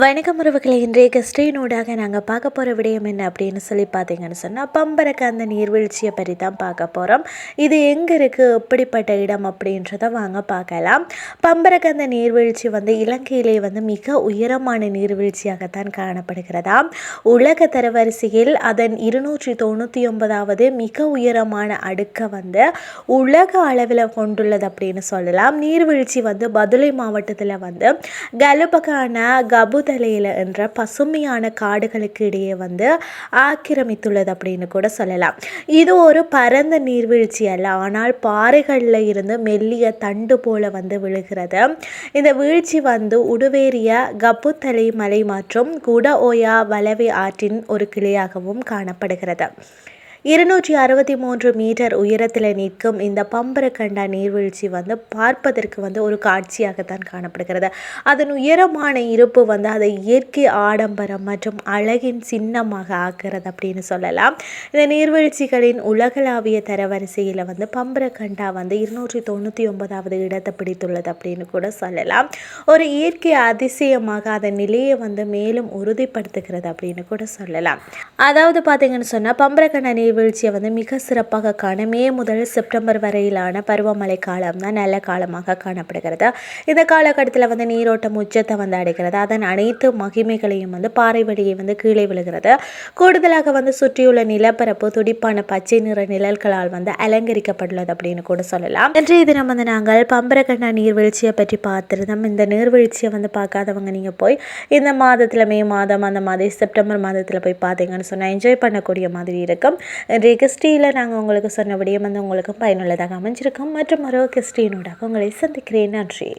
வணக்கம் உறவுகளை இன்றைய கிறிஸ்டினூடாக நாங்கள் பார்க்க போகிற விடயம் என்ன அப்படின்னு சொல்லி பார்த்தீங்கன்னு சொன்னால் பம்பரக்கு அந்த நீர்வீழ்ச்சியை பற்றி தான் பார்க்க போகிறோம் இது எங்கே இருக்குது எப்படிப்பட்ட இடம் அப்படின்றத வாங்க பார்க்கலாம். பம்பரக்கு அந்த நீர்வீழ்ச்சி வந்து இலங்கையிலே வந்து மிக உயரமான நீர்வீழ்ச்சியாகத்தான் காணப்படுகிறதா? உலக தரவரிசையில் அதன் இருநூற்றி தொண்ணூற்றி ஒன்பதாவது மிக உயரமான அடுக்கை வந்து உலக அளவில் கொண்டுள்ளது அப்படின்னு சொல்லலாம். நீர்வீழ்ச்சி வந்து பதுளை மாவட்டத்தில் வந்து கலுபகான கபு அபுதலையில் என்ற பசுமையான காடுகளுக்கு இடையே வந்து ஆக்கிரமித்துள்ளது அப்படின்னு கூட சொல்லலாம். இது ஒரு பரந்த நீர்வீழ்ச்சி அல்ல. ஆனால் பாறைகளில் இருந்து மெல்லிய தண்டு போல வந்து விழுகிறது. இந்த வீழ்ச்சி வந்து உடுவேறிய கப்புத்தலை மலை மற்றும் குட ஓயா வலவை ஆற்றின் ஒரு கிளையாகவும் காணப்படுகிறது. இருநூற்றி அறுபத்தி மூன்று மீட்டர் உயரத்தில் நிற்கும் இந்த பம்பரக்கண்டா நீர்வீழ்ச்சி வந்து பார்ப்பதற்கு வந்து ஒரு காட்சியாகத்தான் காணப்படுகிறது. அதன் உயரமான இருப்பு வந்து அதை இயற்கை ஆடம்பரம் மற்றும் அழகின் சின்னமாக ஆக்குறது அப்படின்னு சொல்லலாம். இந்த நீர்வீழ்ச்சிகளின் உலகளாவிய தரவரிசையில் வந்து பம்பரக்கண்டா வந்து இருநூற்றி தொண்ணூற்றி ஒன்பதாவது இடத்தை பிடித்துள்ளது அப்படின்னு கூட சொல்லலாம். ஒரு இயற்கை அதிசயமாக அதன் நிலையை வந்து மேலும் உறுதிப்படுத்துகிறது அப்படின்னு கூட சொல்லலாம். அதாவது பார்த்தீங்கன்னு சொன்னால் பம்பரக்கண்டா நீர் நீர்வீழ்ச்சியை வந்து மிக சிறப்பாக காண மே முதல் செப்டம்பர் வரையிலான பருவமழை காலம் தான் நல்ல காலமாக காணப்படுகிறது. இந்த காலகட்டத்தில் வந்து நீரோட்டம் உச்சத்தை வந்து அடைகிறது. அதன் அனைத்து மகிமைகளையும் வந்து பாறை வழியை வந்து கீழே விழுகிறது. கூடுதலாக வந்து சுற்றியுள்ள நிலப்பரப்பு துடிப்பான பச்சை நிற நிழல்களால் வந்து அலங்கரிக்கப்பட்டுள்ளது அப்படின்னு கூட சொல்லலாம். இன்றைய தினம் வந்து நாங்கள் பம்பரகண்ணா நீர்வீழ்ச்சியை பற்றி பார்த்துருந்தோம். இந்த நீர்வீழ்ச்சியை வந்து பார்க்காதவங்க நீங்கள் போய் இந்த மாதத்தில் மே மாதம் அந்த மாதிரி செப்டம்பர் மாதத்தில் போய் பார்த்தீங்கன்னு சொன்னால் என்ஜாய் பண்ணக்கூடிய மாதிரி இருக்கும். ரெகஸ்டியில் நாங்கள் உங்களுக்கு சொன்னபடியே வந்து உங்களுக்கும் பயனுள்ளதாக அமைஞ்சிருக்கோம். மற்றும் மரோ கிறிஸ்டினோடாக உங்களை சந்திக்கிறேன். நன்றி.